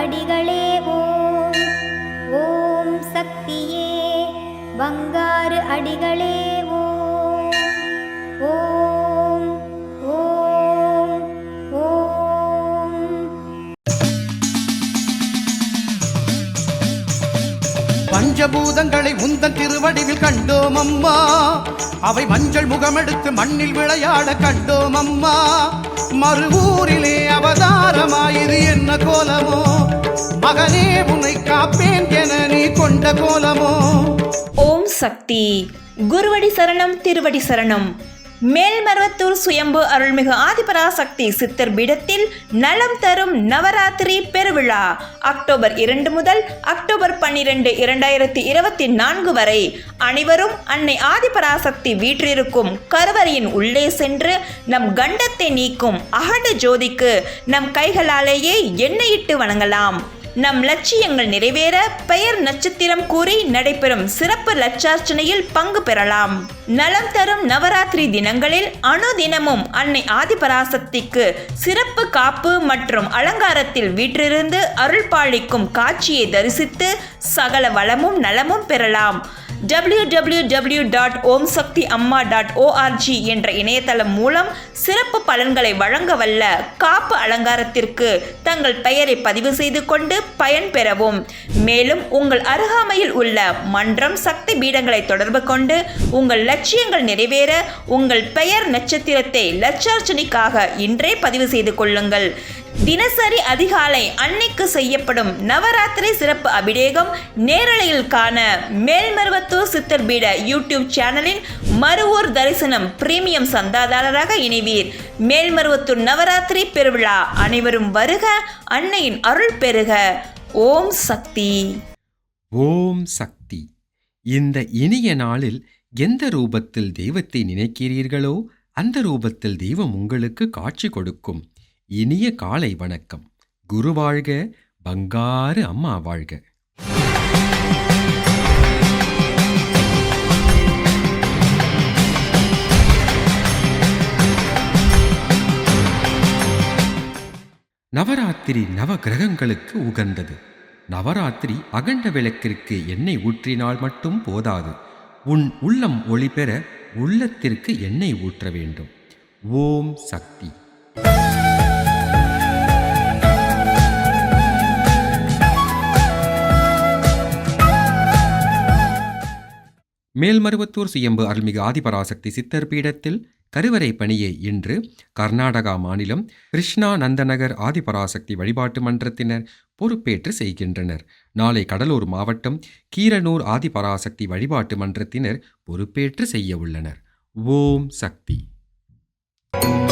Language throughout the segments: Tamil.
அடிகளே ஓம். ஓம் சக்தியே. வங்காறு அடிகளே ஓம். ஓம் ஓம் ஓம். பஞ்சபூதங்களை உந்தன் திருவடிவில் கண்டோம் அம்மா. அவை மஞ்சள் முகமெடுத்து மண்ணில் விளையாட கண்டோம் அம்மா. மறுவூரிலே அவதாரமாயிரு. மகனே உன்னை காப்பேன் என நீ கொண்ட கோலமோ? ஓம் சக்தி. குருவடி சரணம் திருவடி சரணம். மேல்மருவத்தூர் சுயம்பு அருள்மிகு ஆதிபராசக்தி சித்தர் பீடத்தில் நலம் தரும் நவராத்திரி பெருவிழா அக்டோபர் இரண்டு முதல் அக்டோபர் பன்னிரண்டு இரண்டாயிரத்தி இருபத்தி நான்கு வரை. அனைவரும் அன்னை ஆதிபராசக்தி வீற்றிருக்கும் கருவறையின் உள்ளே சென்று நம் கண்டத்தை நீக்கும் அகண்ட ஜோதிக்கு நம் கைகளாலேயே எண்ணெயிட்டு வணங்கலாம். நம் லட்சியங்கள் நிறைவேற பெயர் நட்சத்திரம் கூறி நடைபெறும் சிறப்பு லட்சார்ச்சனையில் பங்கு பெறலாம். நலம் தரும் நவராத்திரி தினங்களில் அனுதினமும் அன்னை ஆதிபராசக்திக்கு சிறப்பு காப்பு மற்றும் அலங்காரத்தில் வீற்றிருந்து அருள் பாலிக்கும் காட்சியை தரிசித்து சகல வளமும் நலமும் பெறலாம். W W W dot Om Sakthi Amma dot ORG என்ற இணையதளம் மூலம் சிறப்பு பலன்களை வழங்க வல்ல காப்பு அலங்காரத்திற்கு தங்கள் பெயரை பதிவு செய்து கொண்டு பயன் பெறவும். மேலும் உங்கள் அருகாமையில் உள்ள மன்றம் சக்தி பீடங்களை தொடர்பு கொண்டு உங்கள் லட்சியங்கள் நிறைவேற உங்கள் பெயர் நட்சத்திரத்தை லட்சார்ச்சனைக்காக இன்றே பதிவு செய்து கொள்ளுங்கள். தினசரி அதிகாலை அன்னைக்கு செய்யப்படும் நவராத்திரி சிறப்பு அபிஷேகம் நேரலையில் காண மேல்மருவத்தூர் சித்தர் பீட யூடியூப் சேனலின் மறுவூர் தரிசனம் பிரீமியம் சந்தாதாரராக இணைவீர். மேல்மருவத்தூர் நவராத்திரி பெருவிழா அனைவரும் வருக அன்னையின் அருள் பெறுக ஓம் சக்தி. ஓம் சக்தி. இந்த இனிய நாளில் எந்த ரூபத்தில் தெய்வத்தை நினைக்கிறீர்களோ அந்த ரூபத்தில் தெய்வம் உங்களுக்கு காட்சி கொடுக்கும். இனிய காலை வணக்கம். குரு வாழ்க பங்காரு அம்மா வாழ்க. நவராத்திரி நவ கிரகங்களுக்கு உகந்தது. நவராத்திரி அகண்ட விளக்கிற்கு எண்ணெய் ஊற்றினால் மட்டும் போதாது. உன் உள்ளம் ஒளி பெற உள்ளத்திற்கு எண்ணெய் ஊற்ற வேண்டும். ஓம் சக்தி. மேல்மருவத்தூர் சுயம்பு அருள்மிகு ஆதிபராசக்தி சித்தர் பீடத்தில் கருவறை பணியை இன்று கர்நாடகா மாநிலம் கிருஷ்ணா நந்தநகர் ஆதிபராசக்தி வழிபாட்டு மன்றத்தினர் பொறுப்பேற்று செய்கின்றனர். நாளை கடலூர் மாவட்டம் கீரனூர் ஆதிபராசக்தி வழிபாட்டு மன்றத்தினர் பொறுப்பேற்று செய்ய உள்ளனர். ஓம் சக்தி. ஓம்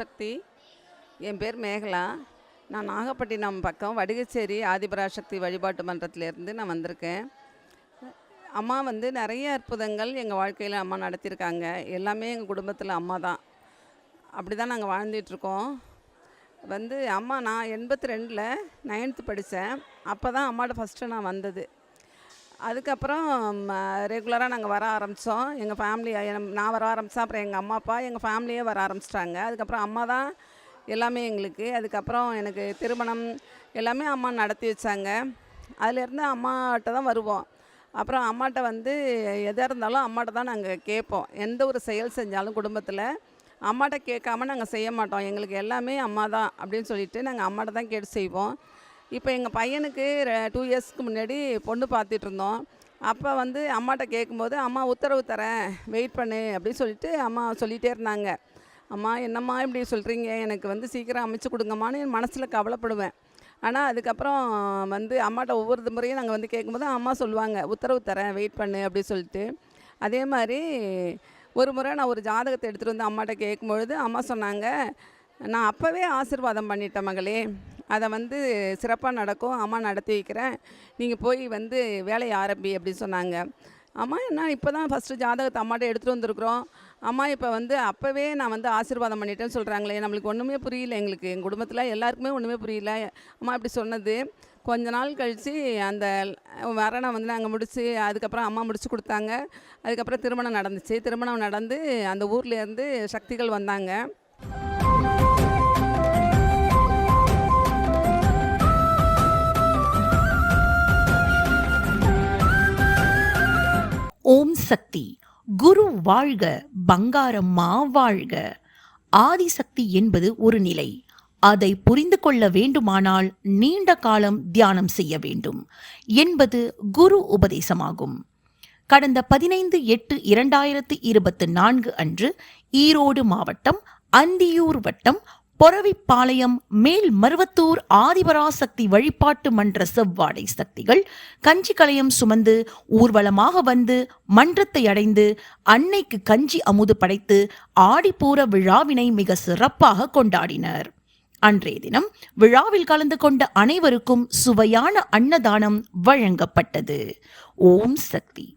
சக்தி. என் பேர் மேகலா. நான் நாகப்பட்டினம் பக்கம் வடிகச்சேரி ஆதிபராசக்தி வழிபாட்டு மன்றத்திலேருந்து நான் வந்திருக்கேன். அம்மா வந்து நிறைய அற்புதங்கள் எங்கள் வாழ்க்கையில் அம்மா நடத்தியிருக்காங்க. எல்லாமே எங்கள் குடும்பத்தில் அம்மா தான். அப்படி தான் நாங்கள் வாழ்ந்துட்டுருக்கோம். வந்து அம்மா நான் எண்பத்தி ரெண்டில் நைன்த்து படித்தேன் அப்போ தான் அம்மாட்ட ஃபஸ்ட்டு நான் வந்தது. அதுக்கப்புறம் ரெகுலராக நாங்கள் வர ஆரம்பித்தோம் எங்கள் ஃபேமிலி நான் வர ஆரம்பித்தேன் அப்புறம் எங்கள் அம்மா அப்பா எங்கள் ஃபேமிலியே வர ஆரம்பிச்சிட்டாங்க. அதுக்கப்புறம் அம்மா தான் எல்லாமே எங்களுக்கு. அதுக்கப்புறம் எனக்கு திருமணம் எல்லாமே அம்மா நடத்தி வச்சாங்க. அதுலேருந்து அம்மாட்ட தான் வருவோம். அப்புறம் அம்மாட்ட வந்து எதாக இருந்தாலும் அம்மாட்ட தான் நாங்கள் கேட்போம். எந்த ஒரு செயல் செஞ்சாலும் குடும்பத்தில் அம்மாட்ட கேட்காம நாங்கள் செய்ய மாட்டோம். எங்களுக்கு எல்லாமே அம்மா தான் அப்படின்னு சொல்லிட்டு நாங்கள் அம்மாட்ட தான் கேட்டு செய்வோம். இப்போ எங்கள் பையனுக்கு டூ இயர்ஸ்க்கு முன்னாடி பொண்ணு பார்த்துட்டு இருந்தோம். அப்போ வந்து அம்மாட்ட கேட்கும்போது அம்மா உத்தரவு தரேன். வெயிட் பண்ணு. அப்படின்னு சொல்லிட்டு அம்மா சொல்லிகிட்டே இருந்தாங்க. அம்மா என்னம்மா இப்படி சொல்கிறீங்க எனக்கு வந்து சீக்கிரம் அமைச்சு கொடுங்கம்மான்னு என் மனசில் கவலைப்படுவேன். ஆனால் அதுக்கப்புறம் வந்து அம்மாட்ட ஒவ்வொரு முறையும் நாங்கள் வந்து கேட்கும்போது அம்மா சொல்லுவாங்க உத்தரவு தரேன் வெயிட் பண்ணு. அப்படின்னு சொல்லிட்டு. அதே மாதிரி ஒரு முறை நான் ஒரு ஜாதகத்தை எடுத்துகிட்டு வந்து அம்மாட்ட கேட்கும்பொழுது அம்மா சொன்னாங்க நான் அப்போவே ஆசீர்வாதம் பண்ணிட்டேன் மகளே. அதை வந்து சிறப்பாக நடக்கும். அம்மா நடத்தி வைக்கிறேன். நீங்கள் போய் வந்து வேலையை ஆரம்பி அப்படின்னு சொன்னாங்க. அம்மா என்ன இப்போ தான் ஃபஸ்ட்டு ஜாதகத்தை அம்மாட்ட எடுத்துகிட்டு வந்திருக்குறோம். அம்மா இப்போ வந்து அப்போவே நான் வந்து ஆசீர்வாதம் பண்ணிட்டேன்னு சொல்கிறாங்களே நம்மளுக்கு ஒன்றுமே புரியல எங்களுக்கு. எங்கள் குடும்பத்தில் எல்லாருக்குமே ஒன்றுமே புரியல. அம்மா இப்படி சொன்னது. கொஞ்ச நாள் கழித்து அந்த வரணை வந்து நாங்கள் முடித்து அதுக்கப்புறம் அம்மா முடிச்சு கொடுத்தாங்க. அதுக்கப்புறம் திருமணம் நடந்துச்சு. திருமணம் நடந்து அந்த ஊர்லேருந்து சக்திகள் வந்தாங்க. ஆதிசக்தி குரு வாழ்க பங்காரம்மா வாழ்க ஆதிசக்தி என்பது ஒரு நிலை. அதை புரிந்து கொள்ள வேண்டுமானால் நீண்ட காலம் தியானம் செய்ய வேண்டும். என்பது குரு உபதேசமாகும். கடந்த பதினைந்து எட்டு இரண்டாயிரத்து இருபத்தி நான்கு அன்று ஈரோடு மாவட்டம் அந்தியூர் வட்டம் பொறவிப்பாளையம் மேல் மருவத்தூர் ஆதிபராசக்தி வழிபாட்டு மன்ற செவ்வாடை சக்திகள். கஞ்சி கலையம் சுமந்து ஊர்வலமாக வந்து மன்றத்தை அடைந்து அன்னைக்கு கஞ்சி அமுது படைத்து ஆடிப்பூர விழாவினை மிக சிறப்பாக கொண்டாடினர். அன்றைய தினம் விழாவில் கலந்து கொண்ட அனைவருக்கும் சுவையான அன்னதானம் வழங்கப்பட்டது. ஓம் சக்தி.